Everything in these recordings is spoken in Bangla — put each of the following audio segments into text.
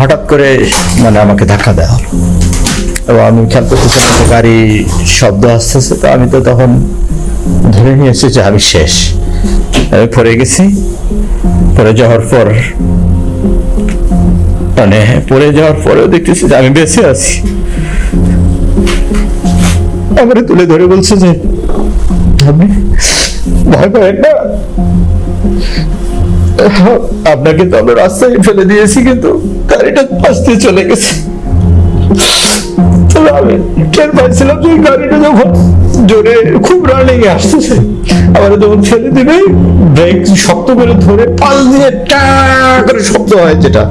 হঠাৎ করে মানে আমাকে ধাক্কা দেওয়া হলো। এবং আমি খেয়াল করতেছিলাম যে গাড়ি শব্দ আসতে আসতেছে, তো আমি তো তখন ধরে নিয়েছি যে আমি শেষ। আমি পড়ে গেছি। পরে যাওয়ার পর মানে পরে যাওয়ার পরেও দেখতেছি যে আমি বেঁচে আছি। আমারে তুলে ধরে বলছে যে, আপনি ভয় পাবেন না। আপনাকে তো আমরা রাস্তায় ফেলে দিয়েছি কিন্তু গাড়িটা আসতে চলে গেছে। আমি টের পাইছিলাম যে গাড়িটা যখন জোরে খুব রানিং এ আসতেছে যখন ফেলে দিবে ব্রেক শক্ত করে ধরে পাল দিয়ে করে শব্দ হয় যেটা।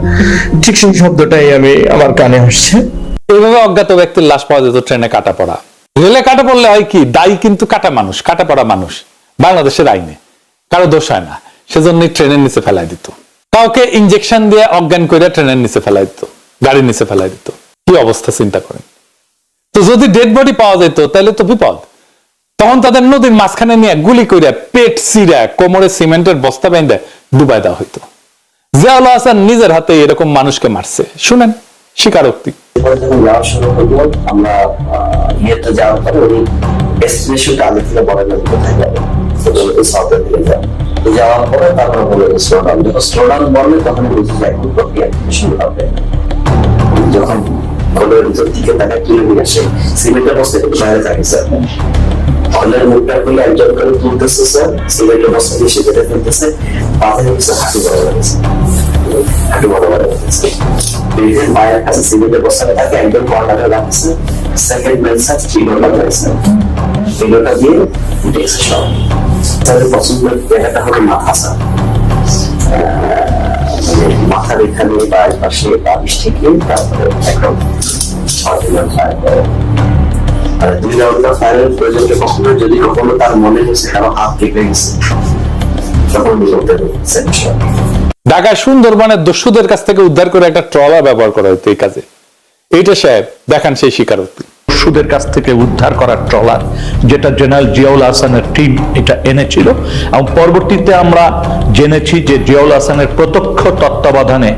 ঠিক সেই শব্দটাই আমি আমার কানে আসছে। এইভাবে অজ্ঞাত ব্যক্তির লাশ পাওয়া যেত ট্রেনে কাটা পড়া। রেলে কাটা পড়লে হয় কি, দায়ী কিন্তু কাটা মানুষ, কাটা পড়া মানুষ। বাংলাদেশের আইনে। কারও দোষ হয় না। সেজন্যই ট্রেনের নিচে ফেলাই দিত। কাউকে ইনজেকশন দিয়ে অজ্ঞান করে ট্রেনের নিচে ফেলাই দিত গাড়ির নিচে ফেলাই দিত। কি অবস্থা, চিন্তা করেন। তো যদি ডেড বডি পাওয়া যেত, তাহলে তো বিপদ। তখন তাদের নদীর মাঝখানে নিয়ে গুলি করে পেট সিরা কোমরে সিমেন্টের বস্তা বেঁধে ডুবাই দেওয়া হইতো। জিয়াউল হাসান নিজের হাতে এরকম মানুষকে মারছে। শুনেন, স্বীকারোক্তি। আমরা ইয়েতে যাওয়ার পরে উনি ডেস্টিনেশনটা আগে থেকে বলে দেন কোথায় যাবে তো বলল এই সাউথের দিকে যাবে তো যাওয়ার পরে তারপরে বলে স্লো ডাউন যখন স্লো ডাউন বললে তখন বুঝে যায় কোন প্রক্রিয়া শুরু হবে যখন কলের ভিতর দিকে তাকে তুলে নিয়ে আসে সিমেন্টের বস্তা কিন্তু বাইরে থাকে স্যার হলের মুখটা খুলে একজন করে তুলতেছে স্যার সিমেন্টের বস্তা দিয়ে সে কেটে ফেলতেছে মাথায় কিছু হাঁটু বড় হয়েছে হাঁটু বড় বড় হয়েছে নিজের মায়ের কাছে সিমেন্টের বস্তাটা তাকে একদম কর্নারে রাখছে সেকেন্ড ম্যান স্যার চিনোটা রয়েছে চিনোটা দিয়ে উঠেছে সব তাদের পছন্দের জায়গাটা হলো মাথা স্যার মানে মাথার এখানে বা পাশে বালিশ থেকে তারপরে প্রয়োজনে কখনো যদি কখনো তার মনে হয়েছে কারও হাত গেছে সুন্দরবনের দস্যুদের কাছ থেকে উদ্ধার করে একটা ট্রলার ব্যবহার করা হতো এই কাজে। এইটা সাহেব, দেখান সেই স্বীকারোক্তি। সুদের কাছ থেকে উদ্ধার করা ট্রলার যেটা জেনারেল জিয়াউল হাসানের টিম এটা এনেছিল। এবং পরবর্তীতে আমরা জেনেছি যে জিয়াউল হাসানের প্রত্যক্ষ তত্ত্বাবধানে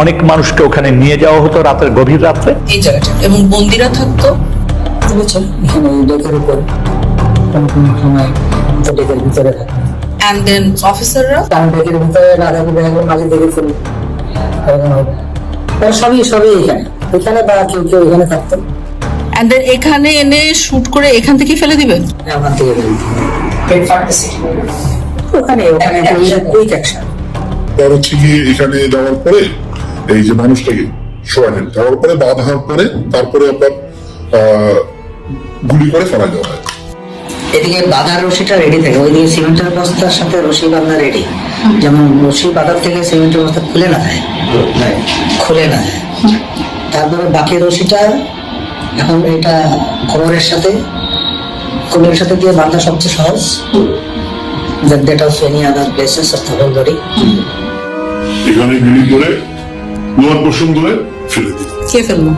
অনেক মানুষকে ওখানে নিয়ে যাওয়া হতো রাতের গভীর রাত্রে। এই জায়গাটা এবং বন্দিরা থাকতো বুঝেছেন এখানে ডেকের উপরে সময় ডেকের ভিতরে অ্যান্ড দেন অফিসাররা ডেকের ভিতরে না থাকলে মাঝে দেখে ফেলি। তারা সবই সবই এখানে। এখানে বা কেউ কেউ এখানে থাকতো। অ্যান্ড দেন এখানে এনে শুট করে এখান থেকে ফেলে দিবে? ওখান থেকে ফেলি ওখানে ওখানে কুইক অ্যাকশন তার হচ্ছে কি এখানে যাওয়ার পরে এই যে মানুষটাকে শোয়ালেন যাওয়ার পরে পরে তারপরে আপনার গুলি করে ফেলা দেওয়া হয়। এদিকে বাঁধার রশিটা রেডি থাকে। ওইদিকে সিমেন্টের বস্তার সাথে রশি বাঁধা রেডি যেমন রশি বাঁধার থেকে সিমেন্টের বস্তা খুলে না যায়। খুলে না যায়। তারপরে বাকি রশিটা এখন এটা কোমরের সাথে কোমরের সাথে দিয়ে বাঁধা সবচেয়ে সহজ। Other places of the এখানে গুলি করে লোয়ার পোর্শন ধরে ফেলে দিল কে ফেলল?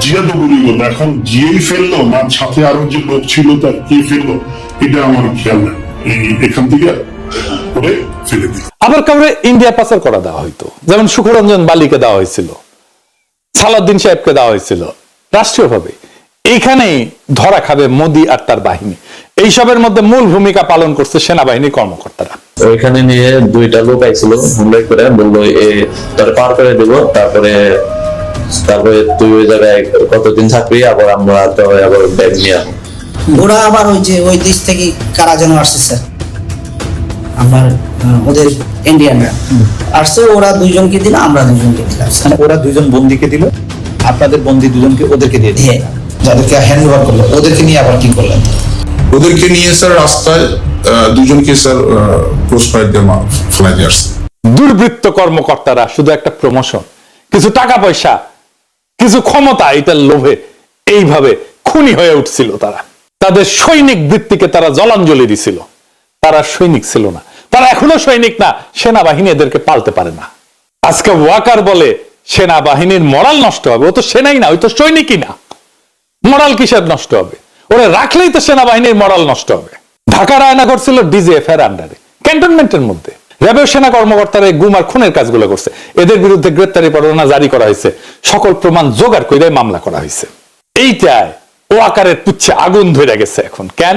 জিয়া তো গুলি করল। এখন জিয়েই ফেলল না সাথে আরও যে লোক ছিল তার কে ফেলল এটা আমার খেয়াল এই- এখান থেকে করে ফেলে দিল আবার কাউরে ইন্ডিয়া পাচার করা দেওয়া হইতো। যেমন সুখরঞ্জন বালিকে দেওয়া হয়েছিল সালাউদ্দিন সাহেবকে দেওয়া হয়েছিল রাষ্ট্রীয়ভাবে। এইখানেই ধরা খাবে মোদি আর তার বাহিনী। এইসবের মধ্যে মূল ভূমিকা পালন করছে সেনাবাহিনীর কর্মকর্তারা। ওইখানে নিয়ে দুইটা লোক আইছিল হুমলাই করে বলল এ তোর পার করে দিব তারপরে তারপরে তুই ওই জায়গায় কতদিন থাকবি আবার আমরা তো আবার ব্যাগ নিয়ে ওরা আবার ওই যে ওই দেশ থেকে কারা যেন আসছে স্যার? আমার ওদের ইন্ডিয়ানরা আসছে ওরা দুইজনকে দিল আমরা দুইজনকে দিলাম। মানে ওরা দুজন বন্দিকে দিল আপনাদের বন্দি দুজনকে ওদেরকে দিয়ে দিয়ে যাদেরকে হ্যান্ড ওভার করল ওদেরকে নিয়ে আবার কি করলেন? ওদেরকে নিয়ে স্যার রাস্তায় দুজনকে স্যার ক্রস ফায়ার দিয়ে মা- ফেলাই দিয়ে আসছে। দুর্বৃত্ত কর্মকর্তারা শুধু একটা প্রমোশন কিছু টাকা পয়সা কিছু ক্ষমতা এটার লোভে এইভাবে খুনি হয়ে উঠছিল তারা। তাদের সৈনিক বৃত্তিকে তারা জলাঞ্জলি দিছিল। তারা সৈনিক ছিল না। তারা এখনও সৈনিক না, সেনাবাহিনী এদেরকে পালতে পারে না। আজকে ওয়াকার বলে, সেনাবাহিনীর মরাল নষ্ট হবে। ও তো সেনাই না, ওই তো সৈনিকই না। মরাল কিসের নষ্ট হবে? ওরা রাখলেই তো সেনাবাহিনীর মরাল নষ্ট হবে। ঢাকার আয়না করছিল ডিজিএফ এর আন্ডারে ক্যান্টনমেন্টের মধ্যে। র্যাবের সেনা কর্মকর্তারা এই গুম আর খুনের কাজগুলো করছে। এদের বিরুদ্ধে গ্রেপ্তারি পরোয়ানা জারি করা হয়েছে। সকল প্রমাণ জোগাড় করে মামলা করা হয়েছে। এইটায় ও আকারের পুচ্ছে আগুন ধরে গেছে এখন। কেন?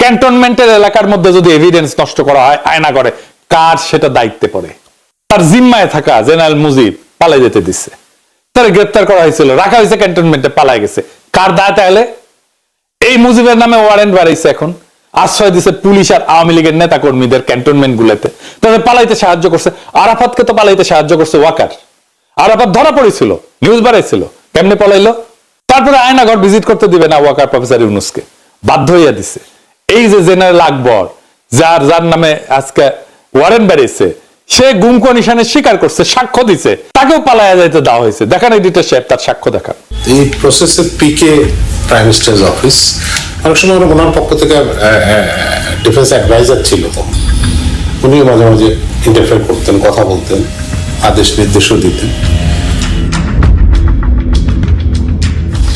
ক্যান্টনমেন্টের এলাকার মধ্যে যদি এভিডেন্স নষ্ট করা হয়, আয়না ঘরে কার সেটা দায়িত্বে পড়ে? তার জিম্মায় থাকা জেনারেল মুজিব পালাই যেতে দিচ্ছে তারা গ্রেপ্তার করা হয়েছিল, রাখা হয়েছে ক্যান্টনমেন্টে, পালাই গেছে। কার দায় তাহলে এই মুজিবের নামে ওয়ারেন্ট বাড়াইছে এখন। আশ্রয় দিছে পুলিশ আর আওয়ামী লীগের নেতা কর্মীদের ক্যান্টনমেন্ট গুলোতে তাদের পালাইতে সাহায্য করছে, আরাফাতকে তো পালাইতে সাহায্য করছে ওয়াকার। আরাফাত ধরা পড়েছিল নিউজ বাড়াইছিল, কেমনে পলাইলো? তারপরে আয়নাঘর ভিজিট করতে দিবে না ওয়াকার প্রফেসর ইউনুসকে। বাধ্য হইয়া দিছে। এই যে জেনারেল আকবর, যার যার নামে আজকে ওয়ারেন্ট বেড়েছে সে গুম কমিশনে স্বীকার করছে, সাক্ষ্য দিছে। তাকেও পালাইয়া যাইতে দেওয়া হয়েছে। দেখান এডিটর সাহেব তার সাক্ষ্য দেখান। এই প্রসেসের পিকে প্রাইম মিনিস্টার্স অফিস অনেক সময় ওনার পক্ষ থেকে ডিফেন্স অ্যাডভাইজার ছিল উনিও মাঝে মাঝে ইন্টারফেয়ার করতেন, কথা বলতেন, আদেশ নির্দেশও দিতেন।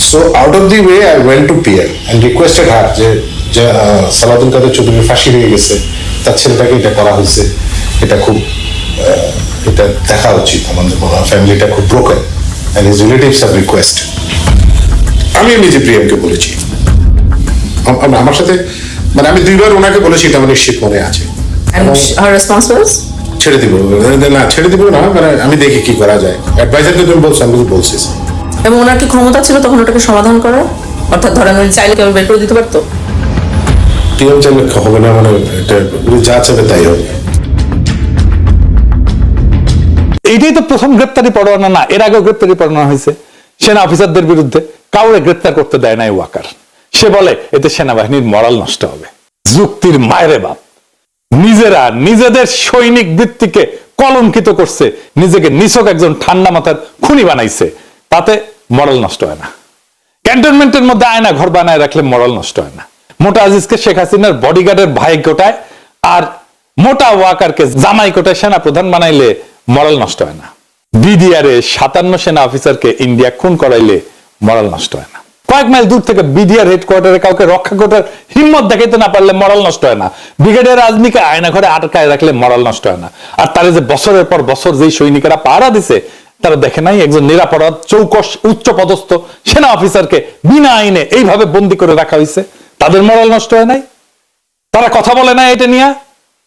So out of the way I went to PL and requested her যে যে সালাউদ্দিন কাদের চৌধুরী ফাঁসি হয়ে গেছে তার ছেলেটাকে এটা করা হয়েছে। এটা খুব এটা দেখা উচিত আমাদের ফ্যামিলিটা খুব broken and his relatives have request আমি নিজে প্রিয়ামকে বলেছি। আম- আম- আমার সাথে মানে আমি দুইবার ওনাকে বলেছি এটা আমার নিশ্চিত মনে আছে। ছেড়ে দিব। না ছেড়ে দিব না মানে আমি দেখি কি করা যায়। অ্যাডভাইজারকে তুমি বলছো আমি বলছি। এবং ওনার কি ক্ষমতা ছিল তখন ওটাকে সমাধান করার? অর্থাৎ ধরেন উনি চাইলে কেউ বের করে দিতে পারতো? টিএম চাইলে হবে না মানে এটা যা চাবে তাই হবে। এইটাই তো প্রথম গ্রেপ্তারি পরোয়ানা না, এর আগেও গ্রেপ্তারি পরোয়ানা হয়েছে। সেনা অফিসারদের বিরুদ্ধে কাউরে গ্রেপ্তার করতে দেয় নাই ওয়াকার। সে বলে, এতে সেনাবাহিনীর মরাল নষ্ট হবে। যুক্তির মায়েরে বাপ। নিজেরা নিজেদের সৈনিক বৃত্তিকে কলঙ্কিত করছে, নিজেকে নিছক একজন ঠান্ডা মাথার খুনি বানাইছে, তাতে মরাল নষ্ট হয় না। ক্যান্টনমেন্টের মধ্যে আয়না ঘর বানায় রাখলে মরাল নষ্ট হয় না। মোটা আজিজকে শেখ হাসিনার বডিগার্ডের ভাই কোটায় আর মোটা ওয়াকারকে জামাই কোটায় সেনা প্রধান বানাইলে মরাল নষ্ট হয় না। বিডিআরে সাতান্ন সেনা অফিসারকে ইন্ডিয়া খুন করাইলে মরাল নষ্ট হয় না। কয়েক মাইল দূর থেকে বিডিআর হেডকোয়ার্টারে কাউকে রক্ষা করার হিম্মত দেখাইতে না পারলে মরাল নষ্ট হয় না। ব্রিগেডিয়ার আজমিকে আয়না ঘরে আটকায় রাখলে মরাল নষ্ট হয় না। আর তারা যে বছরের পর বছর যেই সৈনিকেরা পাহারা দিছে, তারা দেখে নাই একজন নিরাপরাধ, চৌকস উচ্চ পদস্থ সেনা অফিসারকে বিনা আইনে এইভাবে বন্দি করে রাখা হয়েছে তাদের মরাল নষ্ট হয় নাই? তারা কথা বলে না এটা নিয়ে?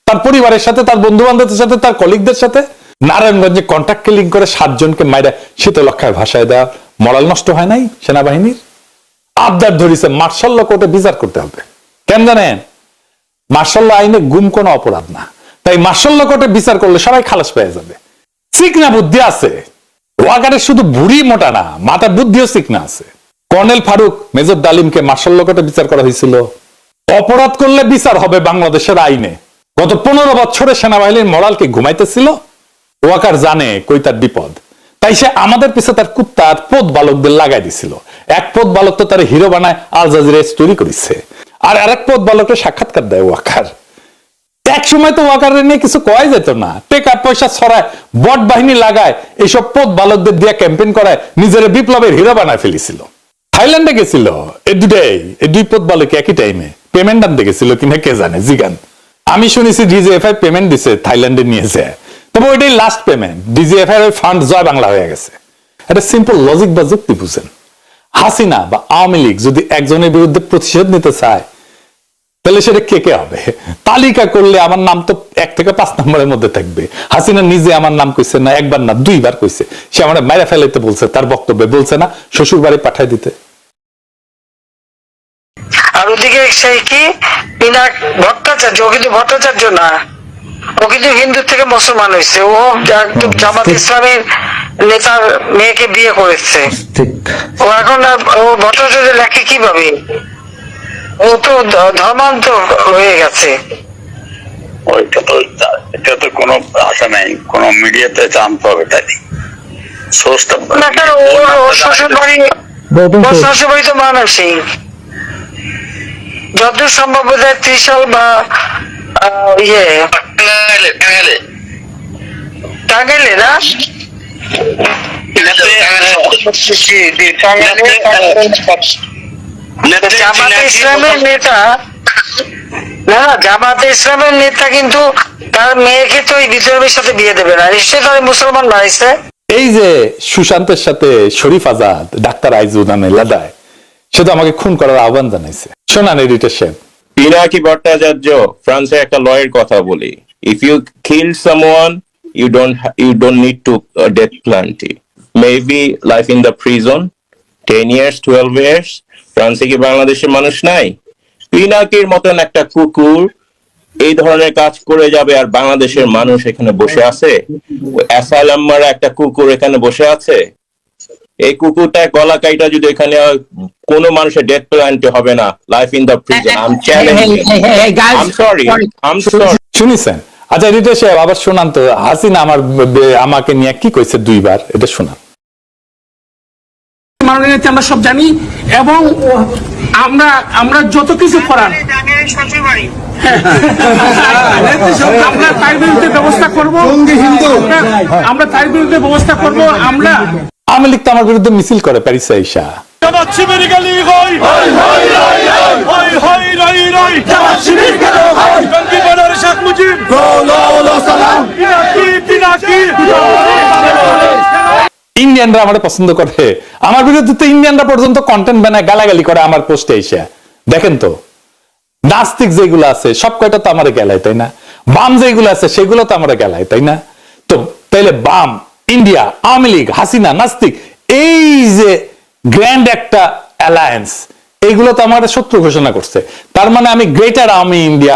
তার পরিবারের সাথে, তার বন্ধু বান্ধবদের সাথে, তার কলিগদের সাথে? নারায়ণগঞ্জে কন্ট্যাক্ট কিলিং করে সাতজনকে মাইরা শীতলক্ষায় ভাষায় দেওয়া মরাল নষ্ট হয় নাই সেনাবাহিনীর? আবদার ধরিছে মার্শাল্য কোর্টে বিচার করতে হবে। কেন জানেন? মার্শাল্য আইনে গুম কোনো অপরাধ না। তাই মার্শাল্য কোর্টে বিচার করলে সবাই খালাস পেয়ে যাবে। চিকনা বুদ্ধি আছে। ওয়াকারের শুধু বুড়ি মোটা না, মাথা বুদ্ধিও চিকনা আছে। কর্নেল ফারুক, মেজর ডালিমকে মার্শাল্য কোর্টে বিচার করা হয়েছিল। অপরাধ করলে বিচার হবে বাংলাদেশের আইনে। গত পনেরো বছরে সেনাবাহিনীর মরালকে ঘুমাইতেছিল। ওয়াকার জানে কই তার বিপদ। তাই সে আমাদের পিছে তার কুত্তা আর পোত বালকদের লাগাই দিছিল। এক পোত বালক তো তার হিরো বানায় আল জাজিরা স্টোরি করেছে। আর আরেক পোত বালকের সাক্ষাৎকার দেয় ওয়াকার। এক সময় তো ওয়াকারের নিয়ে কিছু কয় যেত না। টেকা পয়সা ছড়ায় বট বাহিনী লাগায় এইসব পোত বালকদের দিয়ে ক্যাম্পেইন করায় নিজের বিপ্লবের হিরো বানায় ফেলেছিল। থাইল্যান্ডে গেছিল এই দুটাই এই দুই পোত বালক একই টাইমে পেমেন্ট আনতে গেছিল কিনা কে জানে, জিগান। আমি শুনেছি ডিজিএফআই পেমেন্ট দিছে, থাইল্যান্ডে নিয়েছে। তবে ওইটাই লাস্ট পেমেন্ট ডিজিএফআই ওই ফান্ড জয় বাংলা হয়ে গেছে। এটা সিম্পল লজিক বা যুক্তি বুঝেন। হাসিনা বা আওয়ামী লীগ যদি একজনের বিরুদ্ধে প্রতিশোধ নিতে চায়, তাহলে সেটা কে কে হবে? তালিকা করলে আমার নাম তো এক থেকে পাঁচ নম্বরের মধ্যে থাকবে। হাসিনা নিজে আমার নাম কইছে না, একবার না, দুইবার কইছে। সে আমার মায়েরা ফেলাইতে বলছে, তার বক্তব্যে বলছে না শ্বশুর বাড়ি পাঠাই দিতে। আর ওদিকে সেই কি? পিনাক ভট্টাচার্য ও কিন্তু ভট্টাচার্য না। ও কিন্তু হিন্দু থেকে মুসলমান হয়েছে। ও একদম জামাত ইসলামের নেতার মেয়েকে বিয়ে করেছে। ও এখন ও ভট্টাচার্য লেখে কীভাবে? ও তো ধর্মান্তর হয়ে গেছে। ওইটা তো এটা তো কোনো আশা নাই। কোনো মিডিয়াতে জানতে হবে তাই সোর্সটা শ্বশুর বাড়ি শ্বশুর বাড়ি তো মানুষই যতদূর সম্ভব বোধ হয় ত্রিশাল বা ইয়ে। টাঙ্গাইলে না? জামাতে ইসলামের নেতা। না না জামাতে ইসলামের নেতা কিন্তু তার মেয়েকে তো এই বিদ্রোহের সাথে বিয়ে দেবে না। নিশ্চয়ই তার মুসলমান বাড়াইছে। এই যে সুশান্তের সাথে শরীফ আজাদ ডাক্তার আইজু নামে লাদায় তো আমাকে খুন করার আহ্বান জানাইছে। শোনান এডিটর সাহেব পিনাকি ভট্টাচার্য, ফ্রান্সে একটা লয়ের কথা বলি। If you kill someone you don't you don't need to death penalty maybe life in the prison ten years twelve years ফ্রান্সে কি বাংলাদেশের মানুষ নাই? পিনাকির মতন একটা কুকুর এই ধরনের কাজ করে যাবে আর বাংলাদেশের মানুষ এখানে বসে আছে? একটা কুকুর এখানে বসে আছে? এই কুকুরটা গলা কাইটা যদি এখানে কোনো মানুষের ডেথ প্ল্যান্টে হবে না life in the prison I am challenging I am sorry I am sorry শুনিছেন আচ্ছা এডিটর সাহেব আবার শোনান তো। হাসিনা আমার আমাকে নিয়ে কি কইছে দুইবার? এটা শোনান। মাননীয় আমরা সব জানি এবং আমরা আমরা যত কিছু করার। আমরা তার বিরুদ্ধে ব্যবস্থা করব। আমরা- আমরা তার বিরুদ্ধে ব্যবস্থা করব। আমরা আওয়ামী লীগ তো আমার বিরুদ্ধে মিছিল করে প্যারিস আইসা। ইন্ডিয়ানরা আমার পছন্দ করে। আমার বিরুদ্ধে তো ইন্ডিয়ানরা পর্যন্ত কন্টেন্ট বানায় গালাগালি করে আমার পোস্টে এসে দেখেন তো নাস্তিক যেগুলো আছে সব কয়টা তো আমার গেলায় তাই না? বাম যেগুলো আছে সেগুলো তো আমরা গেলায় তাই না? তো তাইলে বাম ইন্ডিয়া, আওয়ামী লীগ, হাসিনা, নাস্তিক, এই যে গ্র্যান্ড একটা অ্যালায়েন্স এইগুলো তো আমার শত্রু ঘোষণা করছে। তার মানে আমি গ্রেটার আওয়ামী ইন্ডিয়া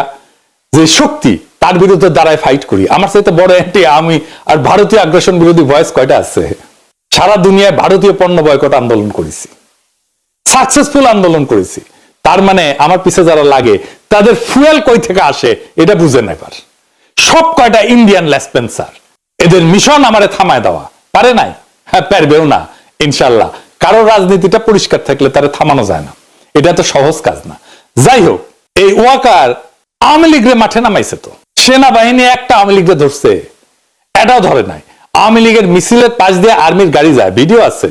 যে শক্তি, তার বিরুদ্ধে দাঁড়ায় ফাইট করি। আমার সাথে বড় একটি আমি আর ভারতীয় আগ্রাসন বিরোধী ভয়েস কয়টা আছে? সারা দুনিয়ায় ভারতীয় পণ্য বয়কট আন্দোলন করেছি। সাকসেসফুল আন্দোলন করেছি। তার মানে আমার পিছে যারা লাগে, তাদের ফুয়েল কই থেকে আসে, এটা বুঝে নেবার সব কয়টা ইন্ডিয়ান লেসপেন্সার এদের মিশন আমারে থামায় দেওয়া। পারে নাই? হ্যাঁ পারবেও না ইনশাল্লাহ কারও রাজনীতিটা পরিষ্কার থাকলে তারা থামানো যায় না। এটা তো সহজ কাজ না। যাই হোক, এই ওয়াকার আওয়ামী লীগরে মাঠে নামাইছে তো। সেনাবাহিনী একটা আওয়ামী লীগরে ধরছে। এটাও ধরে নাই। আওয়ামী লীগের মিছিলের পাশ দিয়ে আর্মির গাড়ি যায়। ভিডিও আছে।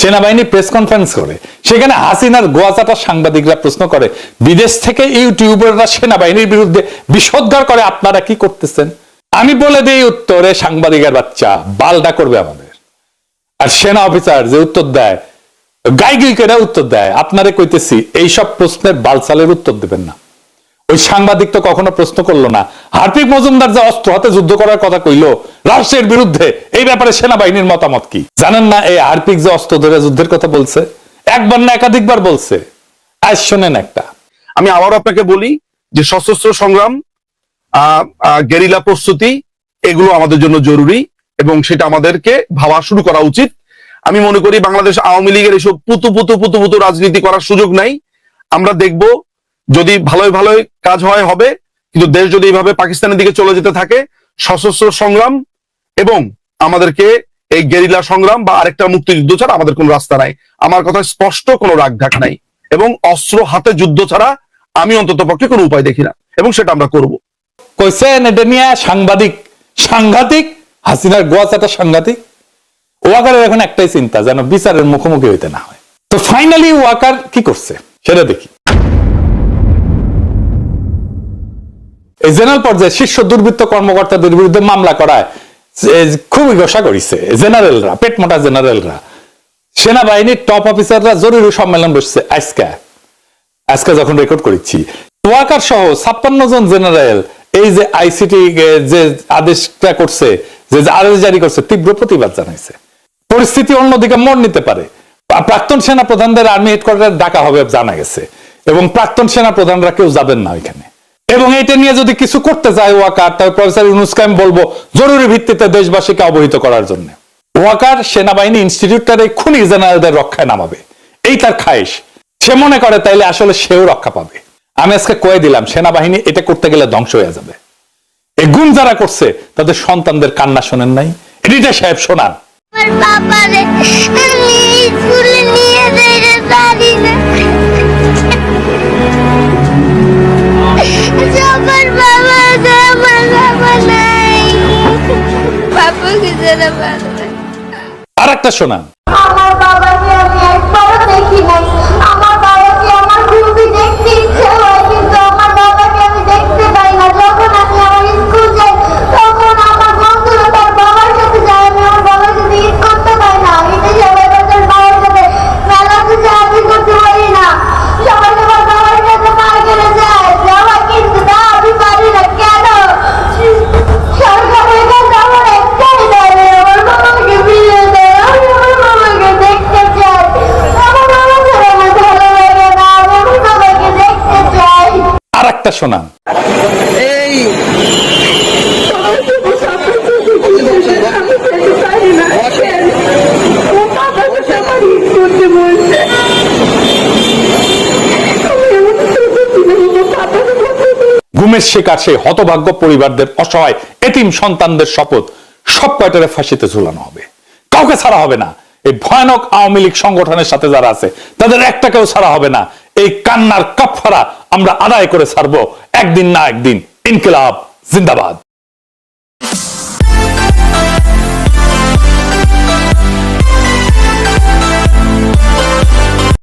সেনাবাহিনী প্রেস কনফারেন্স করে। সেখানে হাসিনার গোয়াচাটা সাংবাদিকরা প্রশ্ন করে, বিদেশ থেকে ইউটিউবাররা সেনাবাহিনীর বিরুদ্ধে বিষোদ্গার করে, আপনারা কি করতেছেন? আমি বলে দিই উত্তরে সাংবাদিকের বাচ্চা বালডা করবে আমাদের। আর সেনা অফিসার যে উত্তর দেয় গাই গাই উত্তর দেয়, আপনারে কইতেছি এইসব প্রশ্নের বালসালের উত্তর দেবেন না। ওই সাংবাদিক তো কখনো প্রশ্ন করল না। হার্পিক মজুমদার যে অস্ত্র হাতে যুদ্ধ করার কথা কইলো রাষ্ট্রের বিরুদ্ধে, এই ব্যাপারে সেনাবাহিনীর মতামত কি? জানেন না এই হার্পিক যে অস্ত্র ধরে যুদ্ধের কথা বলছে? একবার না একাধিকবার বলছে। আজ শোনেন একটা। আমি আবারও আপনাকে বলি যে সশস্ত্র সংগ্রাম গেরিলা প্রস্তুতি, এগুলো আমাদের জন্য জরুরি এবং সেটা আমাদেরকে ভাবা শুরু করা উচিত। আমি মনে করি বাংলাদেশ আওয়ামী লীগের এসব পুতু পুতু পুতু পুতু রাজনীতি করার সুযোগ নাই। আমরা দেখব যদি ভালোই ভালোই কাজ হয়, হবে। কিন্তু দেশ যদি এইভাবে পাকিস্তানের দিকে চলে যেতে থাকে, সশস্ত্র সংগ্রাম এবং আমাদেরকে এই গেরিলা সংগ্রাম বা আরেকটা মুক্তিযুদ্ধ ছাড়া আমাদের কোনো রাস্তা নাই। আমার কথা স্পষ্ট কোনো রাগঢাক নাই এবং অস্ত্র হাতে যুদ্ধ ছাড়া আমি অন্তত পক্ষে কোনো উপায় দেখি না এবং সেটা আমরা করব। কইছেন এটা নিয়ে সাংবাদিক। সাংঘাতিক? হাসিনার গোয়াচাটা সাংঘাতিক? ওয়াকারের এখন একটাই চিন্তা, যেন বিচারের মুখোমুখি হইতে না হয়। তো ফাইনালি ওয়াকার কি করছে? সেটা দেখি। এই জেনারেল পর্যায়ে শীর্ষ দুর্বৃত্ত কর্মকর্তাদের বিরুদ্ধে মামলা করায় খুবই ঘোষা করেছে জেনারেলরা, পেট মোটা জেনারেলরা। সেনাবাহিনীর টপ অফিসাররা জরুরি সম্মেলন বসছে আজকে। আজকে যখন রেকর্ড করেছি ওয়াকার সহ ছাপ্পান্ন জন জেনারেল এই যে আইসিটি যে আদেশটা করছে, যে আদেশ জারি করছে, তীব্র প্রতিবাদ জানাইছে। পরিস্থিতি অন্যদিকে মোড় নিতে পারে। প্রাক্তন সেনা প্রধানদের আর্মি হেডকোয়ার্টার ডাকা হবে জানা গেছে। এবং প্রাক্তন সেনা প্রধানরা কেউ যাবেন না ওইখানে। এবং এটা নিয়ে যদি কিছু করতে যায় ওয়াকার তবে প্রফেসর ইউনুসকে আমি বলব, জরুরি ভিত্তিতে দেশবাসীকে অবহিত করার জন্য। ওয়াকার সেনাবাহিনী ইনস্টিটিউটটার এই খুনি জেনারেলদের রক্ষায় নামাবে। এই তার খায়েশ। সে মনে করে তাইলে আসলে সেও রক্ষা পাবে। আমি আজকে কয়ে দিলাম সেনাবাহিনী এটা করতে গেলে ধ্বংস হয়ে যাবে। এই গুম যারা করছে তাদের সন্তানদের কান্না শোনেন নাই। এডিটা সাহেব শোনান। আমার বাবারে স্কুলে শোনান। গুমের শিকার সেই হতভাগ্য পরিবারদের অসহায় এতিম সন্তানদের শপথ সব কয়টারে ফাঁসিতে ঝুলানো হবে? কাউকে ছাড়া হবে না। এই ভয়ানক আওয়ামী লীগ সংগঠনের সাথে যারা আছে তাদের একটাকেও ছাড়া হবে না। এই কান্নার কাপফারা আমরা আদায় করে ছাড়বো। একদিন না একদিন। ইনকিলাব জিন্দাবাদ।